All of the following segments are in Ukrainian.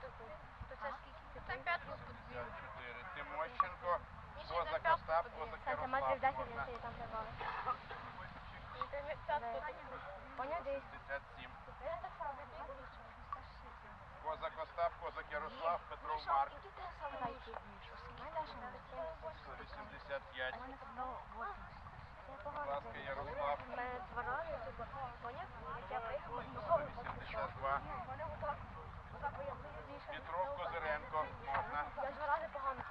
То це скільки? Там п'ятку 54. Тимощенко, Козак Остап. Козак Сантиметрів Ярослав. 10 Можна? я там п'ятку Поняв, десь? 67. Козак Остап, Козак Ярослав, Петров Марк. 185. Будь ласка, Ярослав. У мене два рази, поняв? Я приїхав, 182. Петров Козиренко. Можна. Я два рази погано.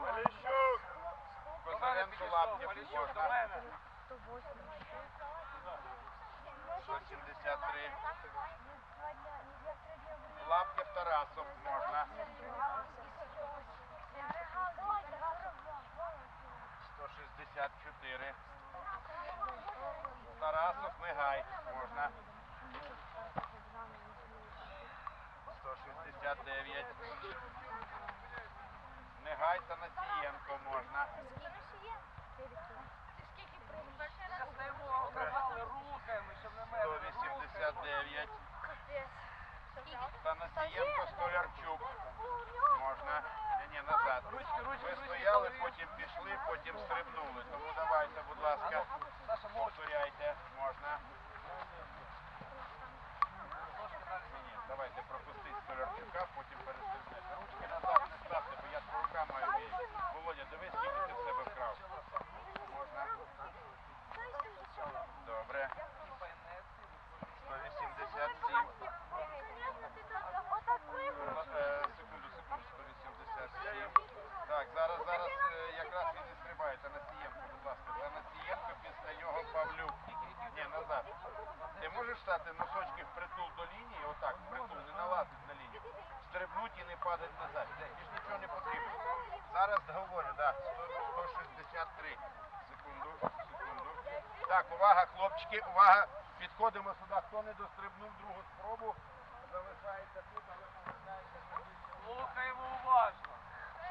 Поліщук. Козиренко Лапнєв. Можна. 108. 173. Лапнєв Тарасов. Можна. 164. Тарасов Негай. Можна. 169. Негай та Насієнко можна. Добре. 189. Танасієнко Столярчук. Можна. Ні, ні, ручки, Ви стояли, потім пішли, потім стрибнули. Тому давайте, будь ласка, повторяйте. Можна. Ні, ні, давайте пропустіть Столярчука, потім перестрибнете. Ручки назад не ставте, бо я рука маю вийти. Володя, дивись, скільки ти в себе вкрав. Можна. Добре. 187. Е, Секунду, секунду, 187. Так, зараз, е, якраз він і стрибає. Танасієнко, будь ласка. Танасієнко, після нього Павлюк. Ні, назад. Ти можеш стати носочки впритул до лінії, отак, впритул, не налазить на лінію. Стрибнуть і не падать назад. Більш нічого не потрібно. Зараз говорю, так, 163. Секунду, секунду. Так, увага, хлопчики, увага. Підходимо сюди. Хто не дострибнув другу спробу, залишається тут, але повертається сюди. Слухаємо уважно.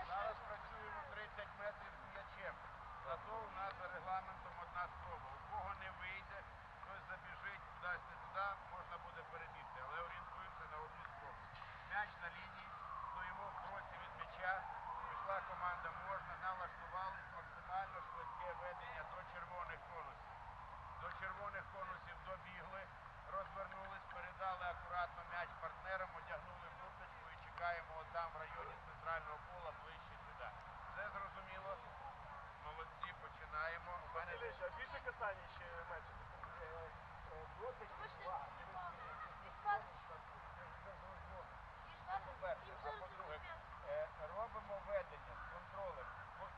Зараз працюємо 30 метрів з м'ячем. Зато у нас за регламентом одна спроба. У кого не вийде, хтось забіжить кудись не туди, можна буде перебігти. Але орієнтуємося на одну спробу. М'яч на лінії, стоїмо в кроці від м'яча. Пішла команда можна, налаштувались максимально швидке ведення до червоних конусів. До червоних конусів добігли, розвернулись, передали акуратно м'яч партнерам, одягнули курточку і чекаємо от там в районі центрального пола ближче сюди. Все зрозуміло? Молодці, починаємо. У мене А більше касання ще менше? Перше, а по-друге, е, робимо ведення з контролем.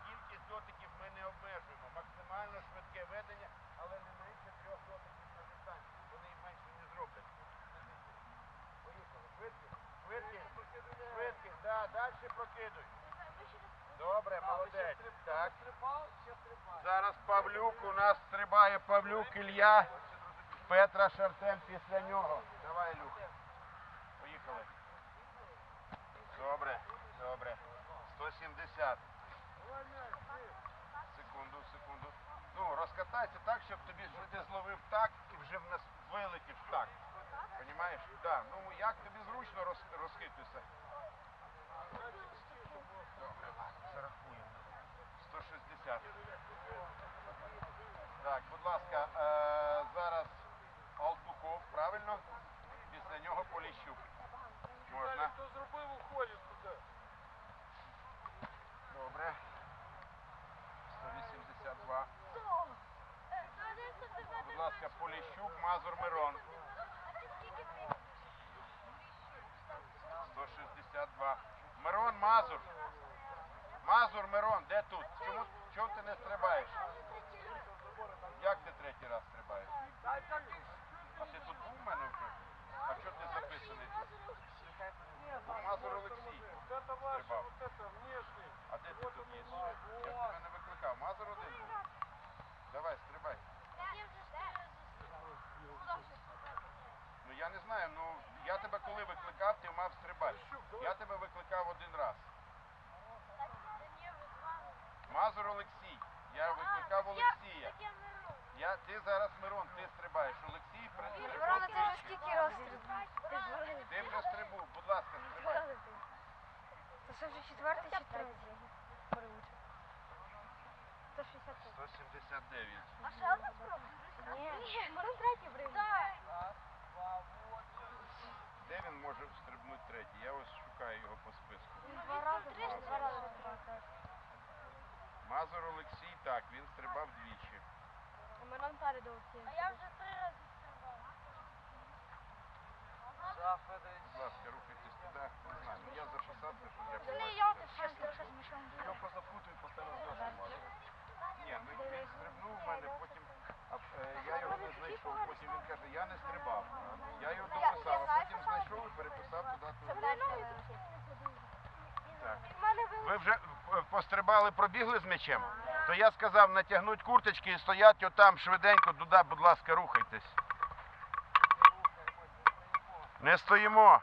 Кількість дотиків ми не обмежуємо. Максимально швидке ведення, але не менше трьох дотиків на дистанції. Вони менше не зроблять. Поїхали. Швидкість, да, далі прокидуй. Добре, молодець. Так. Зараз Павлюк у нас стрибає Павлюк Ілля. Петра Шартем після нього. Давай, Люк. Поїхали. Добре, добре. 170. Секунду, секунду. Ну, розкатайся так, щоб тобі ти зловив так і вже в нас вилетів так. Понімаєш? Да. Ну як тобі зручно роз, розхитуйся. Добре, зарахуємо. 160. Так, будь ласка, е, зараз Алтухов, правильно? Після нього Поліщук. Можна. Хто зробив, уходить туди. Добре. 182. Будь Поліщук, Мазур Мирон. 162. Мирон, Мазур. Мазур, Мирон, де тут? Чому, чому ти не стрибаєш? Як ти третій раз стрибаєш? А ти тут був у мене вже? А чого ти записаний тут? Мазур Олексій. Стрибав. знаю, ну я тебе коли викликав, ти мав стрибати. Я тебе викликав один раз. Мазур Олексій. Я викликав Олексія. Я, Ти зараз Мирон, ти стрибаєш. Олексій Мирон, ти вже скільки раз стрибаєш? Ти вже стрибув, будь ласка, стрибай. Це вже четвертий чи третій. 179. А ще одна спроба? Ні, Мирон третій брив. Де він може стрибнути третій? Я ось шукаю його по списку. Два рази, два рази. Мазур Олексій, так, він стрибав двічі. Ми нам передали всі. А я вже три рази стрибав. Будь ласка, рухайтесь туди. Не знаю, ну я записав те, що я побачив. я, ти щось щось мішав. Його просто путають, постійно зносить. Ні, ну він стрибнув у мене, потім а, е, я його не знайшов, потім він каже, я не стрибав. Я його дописав, а потім знайшов і переписав туди. туди. Так. Ви вже е, пострибали, пробігли з м'ячем? То я сказав натягнуть курточки і стоять отам швиденько туди, будь ласка, рухайтесь. Не стоїмо.